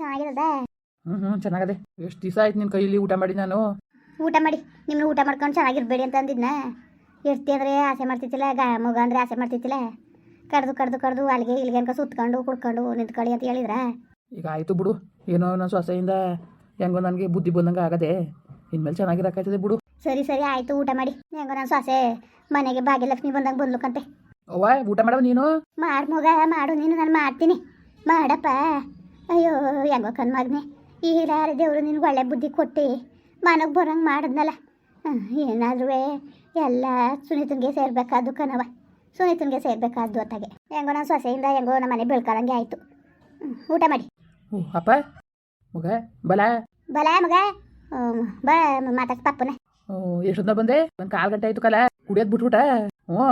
ಚೆನ್ನಾಗಿರದ? ಹ್ಞೂ ಹ್ಞೂ ಚೆನ್ನಾಗದೆ. ಎಷ್ಟು ದಿವಸ ಆಯ್ತು ನಿನ್ನ ಕೈಯಲ್ಲಿ ಊಟ ಮಾಡಿ ನಾನು? ಊಟ ಮಾಡಿ. ನಿಮ್ಮನ್ನ ಊಟ ಮಾಡ್ಕೊಂಡು ಚೆನ್ನಾಗಿರ್ಬೇಡಿ ಅಂತ ಅಂದಿದ್ನ. ಎಷ್ಟಿ ಅಂದರೆ ಆಸೆ ಮಾಡ್ತಿತ್ತಿಲ್ಲ ಗಾ ಮಗ ಅಂದ್ರೆ ಆಸೆ ಮಾಡ್ತಿತ್ತಿಲ್ಲ ಕಡ್ದು ಕಡ್ದು ಕಡ್ದು ಅಲ್ಲಿಗೆ ಇಲ್ಲಿಗೆ ಅನ್ಕ ಸುತ್ಕೊಂಡು ಕುಡ್ಕೊಂಡು ನಿಂತ್ಕೊಳ್ಳಿ ಅಂತ ಹೇಳಿದ್ರ. ಈಗ ಆಯ್ತು ಬಿಡು. ಏನೋ ನನ್ನ ಸೊಸೆಯಿಂದ ಹೆಂಗೋ ನನಗೆ ಬುದ್ಧಿ ಬಂದಂಗೆ ಆಗದೆ. ಇನ್ಮೇಲೆ ಚೆನ್ನಾಗಿರಕ್ಕಾಯ್ತದೆ ಬಿಡು. ಸರಿ ಸರಿ ಆಯಿತು ಊಟ ಮಾಡಿ. ಹೆಂಗೋ ನನ್ನ ಸೊಸೆ ಮನೆಗೆ ಭಾಗ್ಯಲಕ್ಷ್ಮಿ ಬಂದಂಗೆ ಬಂದ್ಲಕ್ಕಂತೆ ಅವ್ವ ಊಟ ಮಾಡವ ನೀನು? ಮಾಡು ಮಗ ಮಾಡು ನೀನು ನಾನು ಮಾಡ್ತೀನಿ. ಮಾಡಪ್ಪ. ಅಯ್ಯೋ ಹೆಂಗೋ ಕನ್ ಮಗನೆ ಈ ಹಿರಿಯಾರ ದೇವರು ನಿನ್ಗೆ ಒಳ್ಳೆ ಬುದ್ಧಿ ಕೊಟ್ಟು ಮನೆಗೆ ಬರೋಂಗೆ ಮಾಡಿದ್ನಲ್ಲ. ಏನಾದ್ರೂ ಎಲ್ಲ ಸುನೀತನಿಗೆ ಸೇರ್ಬೇಕಾದ್ದು ಕಣವ ಸುನೀತನಿಗೆ ಸೇರ್ಬೇಕಾದ್ದು ಅತ್ತಾಗೆ. ಹೆಂಗೋ ನನ್ನ ಸೊಸೆಯಿಂದ ಹೆಂಗೋ ನಮ್ಮ ಮನೆ ಬೆಳ್ಕೊಳಂಗೆ ಆಯಿತು. ಊಟ ಮಾಡಿ. ಅಪ್ಪ ಮಗ ಬಲ. ಬಲ ಮಗ. ಬಾ ಮಾತಾಡ್ಸ್ ಪಪ್ಪನ. ಎಷ್ಟೊತ್ತ ಬಂದೆ? ಒಂದು ಕಾಲು ಗಂಟೆ ಆಯ್ತು ಕಲ. ಕುಡಿಯೋದು ಬಿಟ್ಬಿಟ. ಹ್ಞೂ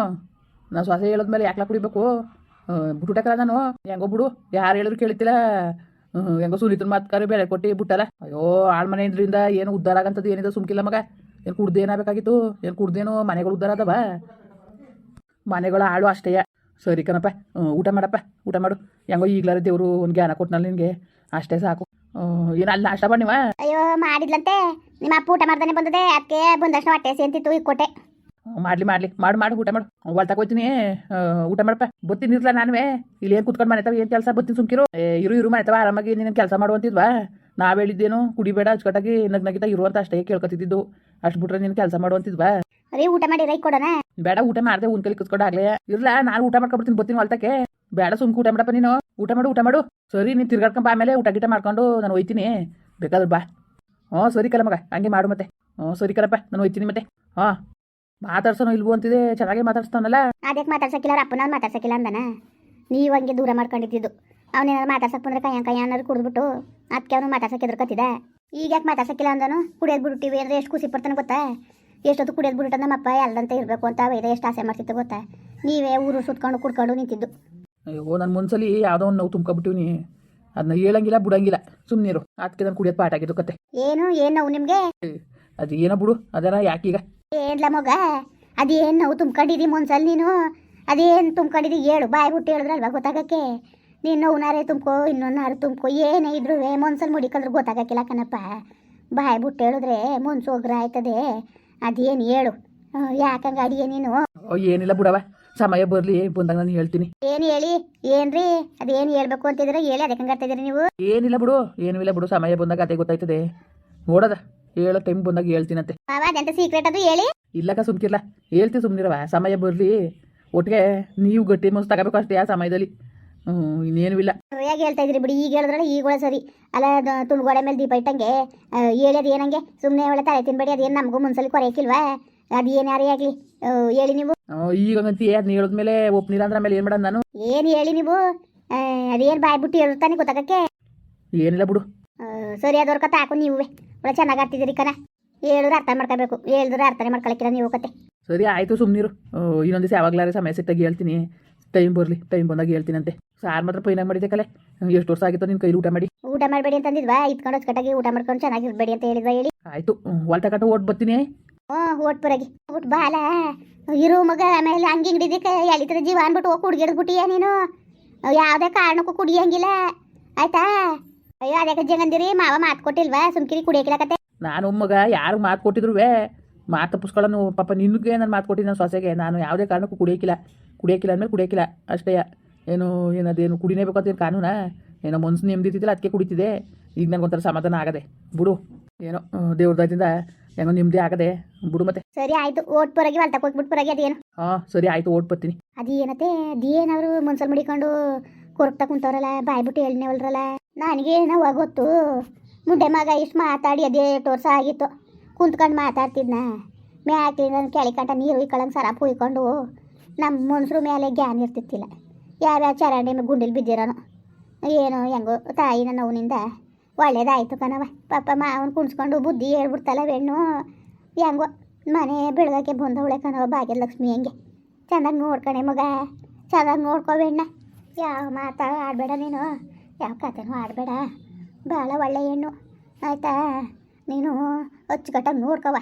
ನಾನು ಸೊಸೆ ಹೇಳದ್ಮೇಲೆ ಯಾಕ್ಲ ಕುಡಿಬೇಕು? ಬಿಟ್ಬಿಟ್ಟಕಲ್ಲ ನಾನು. ಹೆಂಗೋ ಬಿಡು ಯಾರು ಹೇಳಿದ್ರು ಕೇಳ್ತಿಲ್ಲ ಹೆಂಗೋ ಸುನೀತನ ಮಾತ್ಕಾರಿ ಬೆಲೆ ಕೊಟ್ಟಿ ಬಿಟ್ಟಾರ ಅಯ್ಯೋ, ಆಳ್ ಮನೆ ಇದ್ರಿಂದ ಏನು ಉದ್ದಾರ ಆಗಂತದ್ದು ಏನಿದೆ ಸುಮ್ಕಿಲ್ಲ ಮಗ? ಏನು ಕುಡ್ದೇನಾಗಬೇಕಾಗಿತ್ತು ಏನು ಕುಡ್ದೇನು ಮನೆಗಳು ಉದ್ದಾರ ಅದವ? ಮನೆಗಳ ಆಳು ಅಷ್ಟೇಯ ಸರಿ ಕಣಪ್ಪ ಊಟ ಮಾಡಪ್ಪ, ಊಟ ಮಾಡು. ಹೆಂಗೋ ಈಗ್ಲಾರ ದೇವ್ರು ಒಂದು ಜ್ಞಾನ ಕೊಟ್ಟನಲ್ಲ ನಿನ್ಗೆ. ಅಷ್ಟೇ ಸಾಕು. ಏನು ಅಲ್ಲಿ ನಾಷ್ಟ ನೀವ. ಅಯ್ಯೋ, ಮಾಡಿದ್ಲಂತೆ. ನಿಮ್ಮ ಅಪ್ಪ ಊಟ ಮಾಡ್ದಾನೆ ಬಂದದೆ ಅದಕ್ಕೆ ಬಂದಷ್ಟು ಹೊಟ್ಟೆ ಸೇಂತಿತ್ತು ಈಗ ಕೊಟ್ಟೆ. ಮಾಡ್ಲಿ ಮಾಡ್ಲಿ. ಮಾಡು ಮಾಡು ಊಟ ಮಾಡು. ಹೊಲ್ ತಗೋತೀನಿ ಊಟ ಮಾಡಪ್ಪ. ಬತ್ತೀನಿ ಇರ್ಲ ನಾನೇ ಇಲ್ಲಿ ಏನು ಕುತ್ಕೊಂಡು ಮನೆತಾವ ಏನು ಕೆಲಸ? ಬತ್ತೀನಿ ಸುಮ್ಕಿರು. ಏ, ಇರು ಇರು ಮನೆತಾವ. ಆರಾಮಾಗಿ ನೀನು ಕೆಲಸ ಮಾಡುವಂತಿದ್ವಾ ನಾವ್ ಹೇಳಿದ್ದೇನು ಕುಡಿಬೇಡ ಅಚ್ಚುಕಟ್ಟಾಗಿ ನಗ್ ನಗಿತ ಇರು ಅಂತ ಅಷ್ಟೇ ಕೇಳ್ಕೊತಿದ್ದು ಅಷ್ಟು ಬಿಟ್ರೆ ನೀನು ಕೆಲಸ ಮಾಡುವಂತಿದ್ವಾ ಅರೇ ಊಟ ಮಾಡಿ ರೈ ಕೊಡೋಣ? ಬೇಡ ಊಟ ಮಾಡಿದೆ ಉನ್ ಕಲಿ ಕುತ್ಕೊಂಡು ಆಗ್ಲೇ. ಇರ್ಲ ನಾನು ಊಟ ಮಾಡ್ಕೊಬಿಡ್ತೀನಿ ಬತ್ತೀನಿ ಹೊಲ್ತಕ್ಕೆ ಬೇಡ ಸುಮ್ಕೆ ಊಟ ಮಾಡಪ್ಪ ನೀನು. ಊಟ ಮಾಡು ಊಟ ಮಾಡು. ಸರಿ ನೀನು ತಿರ್ಗಾಡ್ಕೊಂಡ್ ಬಾ ಆಮೇಲೆ ಊಟ ಗಿಟ ಮಾಡ್ಕೊಂಡು ನಾನು ಹೋಯ್ತೀನಿ ಬೇಕಾದ್ರೆ ಬಾ. ಹ್ಞೂ ಸರಿ ಕಲ ಮಗ ಹಂಗೆ ಮಾಡು ಮತ್ತೆ. ಹ್ಞೂ ಸರಿ ಕಲಪ್ಪ ನಾನು ಹೋಯ್ತೀನಿ ಮತ್ತೆ. ಹಾಂ ಮಾತಾಡ್ಸೋನು ಇಲ್ವೋ ಅಂತಿದೆ ಚೆನ್ನಾಗೇ ಮಾತಾಡ್ಸ್ತಾನಲ್ಲ. ಅದಕ್ಕೆ ಮಾತಾಡ್ಸಕ್ಕಿಲ್ಲ ಅವ್ರ ಅಪ್ಪನ ಮಾತಾಡ್ಸಕ್ಕಿಲ್ಲ ಅಂದನ? ನೀವು ಹಂಗೆ ದೂರ ಮಾಡ್ಕೊಂಡಿದ್ದು ಅವನೇನಾದ್ರು ಮಾತಾಡ್ಸಕ್ ಬಂದ್ರೆ ಕೈಯ ಕೈಯ ಅನ್ನೋದು ಕುಡಿದ್ಬಿಟ್ಟು ಅದಕ್ಕೆ ಅವನು ಮಾತಾಡ್ಸಕ್ಕೆ ಎದುರ್ಕತ್ತಿದ ಈಗ ಯಾಕೆ ಮಾತಾಡ್ಸಕ್ಕಿಲ್ಲ ಅಂದನು? ಕುಡಿಯೋದು ಬಿಟ್ಟಿವಿ ಅಂದ್ರೆ ಎಷ್ಟು ಖುಷಿ ಪಡ್ತಾನೆ ಗೊತ್ತಾ? ಎಷ್ಟೊತ್ತು ಕುಡಿಯೋದು ಬಿಟ್ಟ ನಮ್ಮಪ್ಪ ಎಲ್ಲಂತ ಇರಬೇಕು ಅಂತ ವೇದ ಎಷ್ಟು ಆಸೆ ಮಾಡ್ತಿತ್ತು ಗೊತ್ತಾ? ನೀವೇ ಊರು ಸುತ್ಕೊಂಡು ಕುಡ್ಕೊಂಡು ನಿಂತಿದ್ದು. ಅಯ್ಯೋ ನನ್ನ ಒಂದ್ಸಲಿ ಯಾವುದೋ ಒಂದು ನೋವು ತುಂಬ್ಕೊಬಿಟ್ಟಿವ್ನಿ ಅದನ್ನ ಹೇಳಂಗಿಲ್ಲ ಬಿಡಂಗಿಲ್ಲ. ಸುಮ್ಮನಿರು ಅದಕ್ಕೆ ನಾನು ಕುಡಿಯೋದು ಪಾಠ ಆಗಿದ್ದು ಕತೆ. ಏನು? ಏನು ನೋವು ನಿಮಗೆ? ಅದು ಏನೋ ಬಿಡು ಅದನ್ನ ಯಾಕೀಗ? ಏನ್ಲ ಮಗ? ಅದೇನು ನಾವು ತುಂಬ್ಕೊಂಡಿದಿ ಮೊನ್ಸಲ್ ನೀನು? ಅದೇನು ತುಂಬ್ಕೊಂಡಿದಿ? ಹೇಳು ಬಾಯಿ ಬಿಟ್ಟು ಹೇಳಿದ್ರಲ್ವಾ ಗೊತ್ತಾಗಕ್ಕೆ? ನೀನು ನೋವುನಾರೇ ತುಂಬ್ಕೋ ಇನ್ನೊಂದಾರು ತುಂಬ್ಕೋ ಏನೇ ಇದ್ರು ಮೊನ್ಸಲ್ ಮುಡಿಕಂದ್ರೆ ಗೊತ್ತಾಗಕ್ಕಿಲ್ಲ ಕಣಪ್ಪ. ಬಾಯಿ ಬಿಟ್ಟು ಹೇಳಿದ್ರೆ ಮುನ್ಸೋಗ್ರ ಆಯ್ತದೆ. ಅದೇನು ಹೇಳು. ಯಾಕಂಗ ಅಡಿಗೆ ನೀನು? ಏನಿಲ್ಲ ಬಿಡವ ಸಮಯ ಬರ್ಲಿ ಬಂದಾಗ ನಾನು ಹೇಳ್ತೀನಿ. ಏನು ಹೇಳಿ? ಏನ್ರಿ? ಅದೇನು ಹೇಳ್ಬೇಕು ಅಂತಿದ್ರೆ ಹೇಳಿ ಅದಕ್ಕೆ ಹಂಗಾರ್ತಾ ನೀವು? ಏನಿಲ್ಲ ಬಿಡು ಏನೂ ಇಲ್ಲ ಬಿಡು. ಸಮಯ ಬಂದಾಗ ಅದೇ ಗೊತ್ತಾಯ್ತದೆ. ನೋಡದ. ಹೇಳೋ ಟೈಮ್ ಬಂದಾಗ ಹೇಳ್ತೀನಂತೆ ಅದೆಂತ ಸೀಕ್ರೆಟ್ ಅದು ಹೇಳಿ? ಇಲ್ಲಕ ಸುಮ್ಕಿರ್ಲ. ಹೇಳ್ತಿ ಸುಮ್ನಿರವ ಸಮಯ ಬರಲಿ. ಒಟ್ಟಿಗೆ ನೀವು ಗಟ್ಟಿ ಮನ್ಸು ತಗೋಬೇಕು ಅಷ್ಟೇ ಆ ಸಮಯದಲ್ಲಿ. ಹ್ಞೂ ಇನ್ನೇನು ಇಲ್ಲ. ಸರಿಯಾಗಿ ಹೇಳ್ತಾ ಇದ್ರಿ ಬಿಡಿ ಈಗ ಹೇಳಿದ್ರಲ್ಲ ಈಗ ಒಳ್ಳೆ ಸರಿ. ಅಲ್ಲ ದ- ತುಳುಗೋಡೆ ಮೇಲೆ ದೀಪ ಇಟ್ಟಂಗೆ ಅದು ಏನಂಗೆ? ಸುಮ್ಮನೆ ಒಳ್ಳೆ ತಲೆ ತಿನ್ಬೇಡಿ ಅದೇನು ನಮಗೂ ಮುನ್ಸಲಿ ಕೊರೆಯಕ್ಕಿಲ್ವಾ ಅದು ಏನು ಯಾರೇ ಆಗಲಿ ಹೇಳಿ ನೀವು. ಈಗ ಅದು ಅದನ್ನ ಹೇಳಿದ್ಮೇಲೆ ಒಪ್ನಿಲ್ಲ ಅಂದ್ರೆ ಮೇಲೆ ಏನು ಮಾಡೋದು ನಾನು? ಏನು ಹೇಳಿ ನೀವು? ಅದೇನು ಬಾಯ್ ಬಿಟ್ಟು ಹೇಳ್ತಾನೆ ಗೊತ್ತಾಗಕ್ಕೆ? ಏನಿಲ್ಲ ಬಿಡು. ಸರಿ ಅದವ್ರ ಕತೆ ಹಾಕು ನೀವೇ ಒಳ್ಳೆ ಚೆನ್ನಾಗಿ ಆಡ್ತಿದ್ದೀರಿ ಕಣ. ಹೇಳಿದ್ರೆ ಅರ್ಥ ಮಾಡ್ಕೋಬೇಕು. ಹೇಳಿದ್ರೆ ಅರ್ಥನೇ ಮಾಡ್ಕೊಳಕ್ಕಿಲ್ಲ ನೀವು ಕತೆ. ಸರಿ ಆಯಿತು ಸುಮ್ಮನಿರು ಇನ್ನೊಂದು ದಿವಸ ಯಾವಾಗಲಾರೆ ಸಮಯ ಸಿಕ್ತಾಗ ಹೇಳ್ತೀನಿ. ಟೈಮ್ ಬರಲಿ ಟೈಮ್ ಬಂದಾಗ ಹೇಳ್ತೀನಂತೆ. ಸಾರು ಮಾತ್ರ ಪೈನಾಗ ಮಾಡಿದ್ದೆ ಕಲೆ ಎಷ್ಟು ವರ್ಷ ಆಗಿತ್ತು ನಿನ್ನ ಕೈಲಿ ಊಟ ಮಾಡಿ? ಊಟ ಮಾಡಬೇಡಿ ಅಂತಂದಿದ್ವಾ ಇತ್ಕೊಂಡು ಹೊಸ್ಕಟ್ಟಾಗಿ ಊಟ ಮಾಡ್ಕೊಂಡು ಚೆನ್ನಾಗಿರ್ಬೇಡಿ ಅಂತ ಹೇಳಿದ್ವಾ ಹೇಳಿ? ಆಯಿತು ಹೊಲ್ತ ಕಟ್ಟ ಓಟ್ ಬರ್ತೀನಿ ಹ್ಞೂ ಓಟ್ ಬರಾಗಿ ಓಟ್ ಬಾಲ. ಇರೋ ಮಗ ಆಮೇಲೆ ಹಂಗೆ ಹಿಂಗಡಿದಕ್ಕೆ ಎಳಿತದ ಜೀವ ಅಂದ್ಬಿಟ್ಟು ಹೋಗಿ ಕುಡ್ಗಿಡ್ಬಿಟ್ಟಿಯ ನೀನು? ಯಾವುದೇ ಕಾರಣಕ್ಕೂ ಕುಡಿಯಂಗಿಲ್ಲ. ಆಯ್ತಾ? ಅಯ್ಯೋ ಅದಕ್ಕೆ ಜಂಗಂದಿರಿ ಮಾವ ಮಾತು ಕೊಟ್ಟಿಲ್ವಾ? ಸುಮ್ಕಿರಿ ಕುಡಿಯಕ್ಕಿಲ್ಲ ಕತೆ ನಾನು ಮಗ ಯಾರು ಮಾತು ಕೊಟ್ಟಿದ್ರು ಮಾತು ತಪ್ಪಿಸ್ಕೊಳ್ಳೋನು ಪಾಪ ನಿನ್ಗೆ ನಾನು ಮಾತು ಕೊಟ್ಟಿದ್ದು ನನ್ನ ಸೊಸೆಗೆ. ನಾನು ಯಾವುದೇ ಕಾರಣಕ್ಕೂ ಕುಡಿಯೋಕ್ಕಿಲ್ಲ ಕುಡಿಯೋಕ್ಕಿಲ್ಲ ಅಂದ್ಮೇಲೆ ಕುಡಿಯೋಕ್ಕಿಲ್ಲ ಅಷ್ಟೇ. ಏನು ಏನದೇನು ಕುಡಿನೇಬೇಕು ಅಂತ ಏನು ಕಾನೂನಾ? ಏನೋ ಮನ್ಸು ನೆಮ್ಮದಿತ್ತಿಲ್ಲ ಅದಕ್ಕೆ ಕುಡಿತಿದೆ ಈಗ ನನಗೊಂಥರ ಸಮಾಧಾನ ಆಗದೆ. ಬಿಡು. ಏನೋ ದೇವ್ರ ದಯದಿಂದ ಏನೋ ನಿಮ್ಮದೇ ಆಗದೆ. ಬಿಡು ಮತ್ತೆ. ಸರಿ ಆಯ್ತು ಓಟ್ ಪರಗಿ ಹೊಲ್ತ ಹೋಗ್ಬಿಟ್ಟು ಪರಗಿ ಅದೇನು? ಹಾಂ ಸರಿ ಆಯ್ತು ಓಟ್ ಬರ್ತೀನಿ. ಅದೇನತ್ತೆ ಅದೇನಾದ್ರು ಮನ್ಸಲ್ಲಿ ಮುಡಿಕೊಂಡು ಕೊರಗ್ತಾ ಕುಂತವ್ರಲ್ಲ ಬಾಯ್ಬಿಟ್ಟು ಹೇಳ್ನೇವಲ್ರಲ್ಲ ನನಗೆ ಏನವ ಗೊತ್ತು ಮುಂಡೆ ಮಗ ಇಷ್ಟು ಮಾತಾಡಿ ಅದೇ ವರ್ಷ ಆಗಿತ್ತು. ಕುಂತ್ಕೊಂಡು ಮಾತಾಡ್ತಿದ್ನ. ಮ್ಯಾಕೆ ನನ್ನ ಕೆಳಿಕಂಟ ನೀರು ಇಕ್ಕಳಂಗೆ ಸರ ಹುಯ್ಕೊಂಡು ನಮ್ಮ ಮನುಷ್ಯರು ಮೇಲೆ ಜ್ಞಾನ ಇರ್ತಿತ್ತಿಲ್ಲ. ಯಾವ್ಯಾವ ಚರಂಡಿ ಮೇಲೆ ಗುಂಡಿಲಿ ಬಿದ್ದಿರೋನು. ಏನು ಹೆಂಗೋ ತಾಯಿನ ನೋವಿನಿಂದ ಒಳ್ಳೇದಾಯ್ತು ಕಣವ ಪಾಪ ಮಾವನ ಕುಣಿಸ್ಕೊಂಡು ಬುದ್ಧಿ ಹೇಳ್ಬಿಡ್ತಲ್ಲ ಹೆಣ್ಣು ಹೆಂಗೋ ಮನೆ ಬೆಳಗಕ್ಕೆ ಬಂದವಳೆ ಕಣವ ಭಾಗ್ಯಲಕ್ಷ್ಮಿ ಹೆಂಗೆ. ಚೆನ್ನಾಗಿ ನೋಡ್ಕಣೆ ಮಗ. ಚೆನ್ನಾಗಿ ನೋಡ್ಕೋಬೇಣ್ಣ ಯಾವ ಮಾತಾ ಆಡಬೇಡ ನೀನು. ಯಾವ ಕಥೆನೂ ಆಡಬೇಡ. ಭಾಳ ಒಳ್ಳೆ ಹೆಣ್ಣು. ಆಯ್ತಾ? ನೀನು ಅಚ್ಚುಕಟ್ಟಾಗಿ ನೋಡ್ಕವ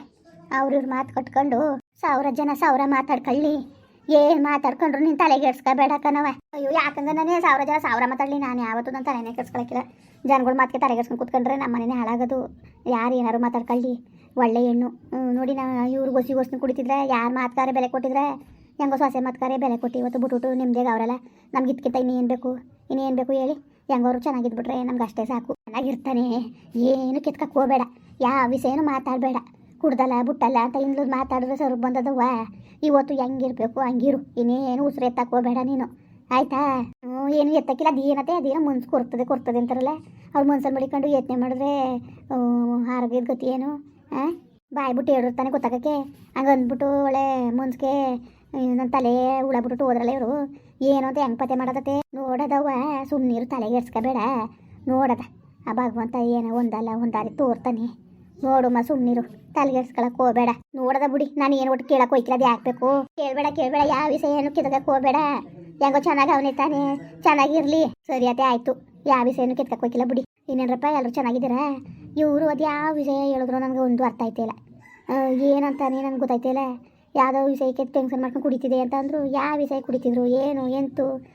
ಅವ್ರಿವ್ರ ಮಾತು ಕಟ್ಕೊಂಡು ಸಾವಿರ ಜನ ಸಾವಿರ ಮಾತಾಡ್ಕೊಳ್ಳಿ. ಏನು ಮಾತಾಡ್ಕೊಂಡ್ರು ನೀನು ತಲೆಗೆ ಕೆಡ್ಸ್ಕೊಬೇಡ ಕಣವ ಅಯ್ಯೋ, ಯಾಕಂದ್ರೆ ನಾನೇ ಸಾವಿರ ಜನ ಸಾವಿರ ಮಾತಾಡಲಿ. ನಾನು ಯಾವತ್ತೂ ನನ್ನ ತಲೆನೇ ಕೆಡ್ಸ್ಕೊಳಕ್ಕಿಲ್ಲ. ಜನಗಳು ಮಾತಿಗೆ ತಲೆಗೆಡ್ಸ್ಕೊಂಡು ಕೂತ್ಕೊಂಡ್ರೆ ನಮ್ಮ ಮನೆನೇ ಹಾಳಾಗೋದು. ಯಾರು ಏನಾರು ಮಾತಾಡ್ಕೊಳ್ಳಿ. ಒಳ್ಳೆ ಹೆಣ್ಣು. ನೋಡಿ ನಾ ಇವ್ರು ಗೊಸಿ ಗೊಸ್ನ ಕುಡಿತಿದ್ರೆ, ಯಾರು ಮಾತ್ಕಾರೆ ಬೆಲೆ ಕೊಟ್ಟಿದ್ರೆ, ಹೆಂಗೋ ಸೊಸೆ ಮಾತ್ಕಾರೆ ಬೆಲೆ ಕೊಟ್ಟು ಇವತ್ತು ಬಿಟ್ಬಿಟ್ಟು ನಿಮ್ಮದೇ ಅವರಲ್ಲ ನಮ್ಗೆ ಇದಕ್ಕಿಂತ ಇನ್ನೇನು ಬೇಕು? ಇನ್ನೇನು ಬೇಕು ಹೇಳಿ? ಹೆಂಗವ್ರು ಚೆನ್ನಾಗಿದ್ಬಿಟ್ರೆ ನಮ್ಗೆ ಅಷ್ಟೇ ಸಾಕು. ಚೆನ್ನಾಗಿರ್ತಾನೆ. ಏನು ಕಿತ್ಕಕ್ಕೆ ಹೋಗಬೇಡ. ಯಾವ ವಿಷಯನೂ ಮಾತಾಡಬೇಡ. ಕುಡ್ದಲ್ಲ, ಬುಟ್ಟಲ್ಲ ಅಂತ ಇಂದ್ಲು ಮಾತಾಡಿದ್ರೆ ಸರ್ ಬಂದದವ್ವ. ಇವತ್ತು ಹೆಂಗಿರ್ಬೇಕು, ಹಂಗಿರು. ಇನ್ನೇನು ಉಸಿರು ಎತ್ತಕ್ಕೆ ಹೋಗಬೇಡ ನೀನು. ಆಯ್ತಾ? ಏನು ಎತ್ತಕ್ಕಿಲ್ಲ, ಅದೇನತ್ತೆ, ಅದೇನೋ ಮನ್ಸು ಕೊರ್ತದೆ ಕೊರ್ತದೆ ಅಂತಾರಲ್ಲ. ಅವ್ರು ಮನ್ಸಲ್ಲಿ ಮಡಿಕೊಂಡು ಯತ್ನೆ ಮಾಡಿದ್ರೆ ಆರೋಗ್ಯದ ಗತಿ ಏನು? ಹಾಂ ಬಾಯಿ ಬಿಟ್ಟು ಹೇಳಿರ್ತಾನೆ ಗೊತ್ತಾಗಕ್ಕೆ? ಹಂಗೆ ಅಂದ್ಬಿಟ್ಟು ಒಳ್ಳೆ ಮನ್ಸಿಗೆ ನನ್ನ ತಲೆ ಉಳಬಿಟ್ಟು ಬಿಟ್ಟು ಹೋದ್ರಲ್ಲ ಇವರು. ಏನು ಹೆಂಗೆ ಪತ್ತೆ ಮಾಡದತ್ತೆ ಸುಮ್ಮನಿರು ತಲೆಗೆ ಎಡ್ಸ್ಕೋಬೇಡ ನೋಡದ, ಆ ಭಗವಂತ ಏನೋ ಒಂದಲ್ಲ, ಒಂದಾರಿ ತೋರ್ತಾನೆ. ನೋಡುಮ್ಮ ಸುಮ್ಮನಿರು ತಲೆಗೆಡ್ಸ್ಕೊಳಕ್ ಹೋಗ್ಬೇಡ. ನೋಡದ ಬಿಡಿ, ನಾನು ಏನು ಒಟ್ಟು ಕೇಳಕ್ ಹೋಯ್ಕಿಲ್ಲ ಅದು ಹಾಕ್ಬೇಕು ಕೇಳಬೇಡ ಕೇಳಬೇಡ, ಯಾವ ವಿಷಯ ಏನು ಕಿತ್ಕಕ್ ಹೋಗ್ಬೇಡ. ಹೆಂಗೋ ಚೆನ್ನಾಗಿ ಅವನಿತಾನೆ ಚೆನ್ನಾಗಿರ್ಲಿ. ಸರಿ, ಅದೇ ಆಯ್ತು. ಯಾವ ವಿಷಯನೂ ಕಿತ್ಕಕ್ ಹೋಯ್ಕಿಲ್ಲ ಬಿಡಿ. ಇನ್ನೇನಪ್ಪ ಎಲ್ಲರೂ ಚೆನ್ನಾಗಿದ್ದೀರಾ? ಇವರು ಅದು ಯಾವ ವಿಷಯ ಹೇಳಿದ್ರು ನನಗೆ ಒಂದು ಅರ್ಥ ಆಯ್ತಿಲ್ಲ. ಏನಂತಾನೆ ನನಗೆ ಗೊತ್ತಾಯ್ತಿಲ್ಲ. ಯಾವುದೋ ವಿಷಯಕ್ಕೆ ಟೆನ್ಷನ್ ಮಾಡ್ಕೊಂಡು ಕುಡಿತಿದೆ ಅಂತ ಅಂದರು ಯಾವ ವಿಷಯ ಕುಡಿತಿದ್ರು, ಏನು, ಎಂತು?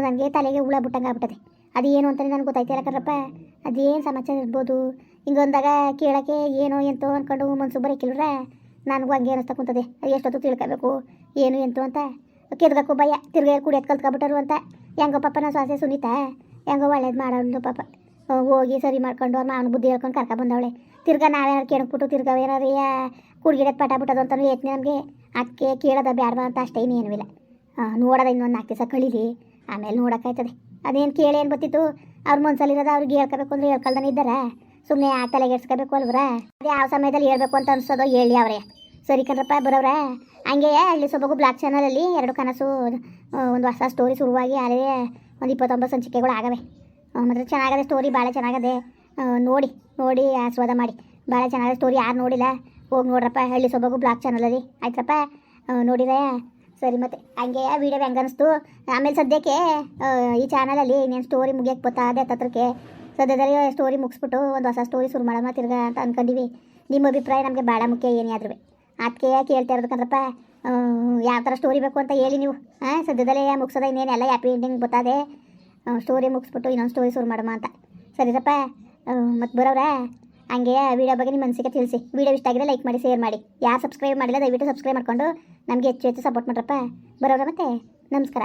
ನನಗೆ ತಲೆಗೆ ಹುಳ ಬಿಟ್ಟಂಗೆ ಆಗ್ಬಿಟ್ಟದೆ ಅದು ಏನು ಅಂತಲೇ ನನಗೆ ಗೊತ್ತಾಯ್ತಿಲ್ಲ ಅದು ಅದೇನು ಸಮಾಚಾರ ಇರ್ಬೋದು? ಹಿಂಗೊಂದಾಗ ಕೇಳೋಕ್ಕೆ ಏನೋ ಎಂತೋ ಅಂದ್ಕೊಂಡು ಮನ್ಸು ಬರೋಕ್ಕಿಲ್ರ ನನಗೂ ಹಂಗೆ ಅನಿಸ್ತಾ ಕುಂತದೆ. ಅದು ಎಷ್ಟೊತ್ತು ತಿಳ್ಕೊಬೇಕು? ಏನು, ಎಂತು ಅಂತ. ಕೆದ್ಗಕ್ಕೂ ಭಯ. ತಿರ್ಗಾ ಕುಡಿಯೋದು ಕಲ್ತ್ಕೊಬಿಟ್ಟರು ಅಂತ. ಹೆಂಗೋ ಪಾಪ ನಾನು ಸ್ವಾಸೆ ಸುನೀತಾ. ಹೆಂಗೋ ಒಳ್ಳೇದು ಮಾಡೋದು ಪಾಪ. ಹೋಗಿ ಸರಿ ಮಾಡ್ಕೊಂಡು ಅವ್ರ ಮಾವನ ಬುದ್ಧಿ ಹೇಳ್ಕೊಂಡು ಕರ್ಕ ಬಂದವಳೆ. ತಿರ್ಗಾ ನಾವೇನಾರು ಕೇಳಕ್ಬಿಟ್ಟು ತಿರ್ಗಾ ಏನಾರು ಕುಡ್ಗಿಡೋದು ಪಟ ಬಿಟ್ಟದು ಅಂತಲೂ ನಮಗೆ ಅಕ್ಕೆ ಕೇಳೋದ ಬ್ಯಾಡ್ದ ಅಂತ ಅಷ್ಟೇ ಇನ್ನೇನೂ ಇಲ್ಲ. ನೋಡೋದ ಇನ್ನೊಂದು ನಾಲ್ಕು ದಿವಸ ಕಳೀಲಿ, ಆಮೇಲೆ ನೋಡೋಕ್ಕಾಯ್ತದೆ. ಅದೇನು ಕೇಳಿ ಏನು ಬರ್ತಿತ್ತು ಅವ್ರ ಮನ್ಸಲ್ಲಿರೋದು ಅವ್ರಿಗೆ ಹೇಳ್ಕೋಬೇಕು ಅಂದ್ರೆ ಹೇಳ್ಕೊಳ್ದಾನೆ ಇದ್ದಾರ. ಸುಮ್ಮನೆ ಆ ತಲೆಗೆಡ್ಸ್ಕೋಬೇಕು ಅಲ್ವ್ರ? ಅದೇ ಯಾವ ಸಮಯದಲ್ಲಿ ಹೇಳ್ಬೇಕು ಅಂತ ಅನ್ಸೋದು ಹೇಳಿ ಅವರೇ. ಸರಿ ಕಣ್ರಪ್ಪ, ಬರೋವ್ರೆ. ಹಂಗೆ ಅಲ್ಲಿ ಸೊಬಗು ಬ್ಲಾಕ್ ಚಾನಲಲ್ಲಿ ಎರಡು ಕನಸು ಒಂದು ಹೊಸ ಸ್ಟೋರಿ ಶುರುವಾಗಿ ಅಲ್ಲೇ ಒಂದು ಇಪ್ಪತ್ತೊಂಬತ್ತು ಸಂಚಿಕೆಗಳು ಆಗವೆ. ಮತ್ತು ಚೆನ್ನಾಗದೆ ಸ್ಟೋರಿ ಭಾಳ ಚೆನ್ನಾಗದೆ ನೋಡಿ ನೋಡಿ ಆಸ್ವಾದ ಮಾಡಿ. ಭಾಳ ಚೆನ್ನಾಗಿದೆ ಸ್ಟೋರಿ ಯಾರು ನೋಡಿಲ್ಲ. ಹೋಗಿ ನೋಡ್ರಪ್ಪ, ಹಳ್ಳಿ ಸೊಬಗು ಬ್ಲಾಕ್ ಚಾನಲ್ ರೀ ಆಯ್ತಪ್ಪ? ನೋಡಿದೆ. ಸರಿ ಮತ್ತೆ, ಹಂಗೆ ವೀಡಿಯೋ ಹೆಂಗೆ ಅನಿಸ್ತು? ಆಮೇಲೆ ಸದ್ಯಕ್ಕೆ ಈ ಚಾನಲಲ್ಲಿ ಇನ್ನೇನು ಸ್ಟೋರಿ ಮುಗಿಯಕ್ಕೆ ಬತ್ತಾದೆ ತತ್ರಕ್ಕೆ ಸದ್ಯದಲ್ಲಿ ಸ್ಟೋರಿ ಮುಗಿಸ್ಬಿಟ್ಟು ಒಂದು ಹೊಸ ಸ್ಟೋರಿ ಶುರು ಮಾಡೋಣ ತಿರ್ಗಾ ಅಂತ ಅಂದ್ಕೊಂಡಿವಿ ನಿಮ್ಮ ಅಭಿಪ್ರಾಯ ನಮಗೆ ಭಾಳ ಮುಖ್ಯ ಏನೇ ಆದ್ರೂ ಅದಕ್ಕೆ ಕೇಳ್ತಾ ಇರೋದಕ್ಕಂದ್ರಪ್ಪ ಯಾವ ಥರ ಸ್ಟೋರಿ ಬೇಕು ಅಂತ ಹೇಳಿ ನೀವು. ಹಾಂ ಸದ್ಯದಲ್ಲೇ ಮುಗಿಸೋದ ಇನ್ನೇನೆಲ್ಲ ಹ್ಯಾಪಿ ಎಂಡಿಂಗ್ ಗೊತ್ತಾದೆ. ಸ್ಟೋರಿ ಮುಗಿಸ್ಬಿಟ್ಟು ಇನ್ನೊಂದು ಸ್ಟೋರಿ ಶುರು ಮಾಡೋಣ ಅಂತ. ಸರಿರಪ್ಪ ಮತ್ತು ಬರೋವ್ರ? ಹಂಗೆ ವಿಡಿಯೋ ಬಗ್ಗೆ ನಿಮ್ಮ ಮನಸ್ಸಿಗೆ ತಿಳಿಸಿ. ವಿಡಿಯೋ ಇಷ್ಟ ಆಗಿದ್ರೆ ಲೈಕ್ ಮಾಡಿ ಶೇರ್ ಮಾಡಿ. ಯಾರು ಸಬ್ಸ್ಕ್ರೈಬ್ ಮಾಡಿಲ್ಲ ದಯವಿಟ್ಟು ಸಬ್ಸ್ಕ್ರೈಬ್ ಮಾಡ್ಕೊಂಡು ನಮಗೆ ಹೆಚ್ಚು ಹೆಚ್ಚು ಸಪೋರ್ಟ್ ಮಾಡ್ರಪ್ಪ. ಬರೋರ ಮತ್ತೆ, ನಮಸ್ಕಾರ.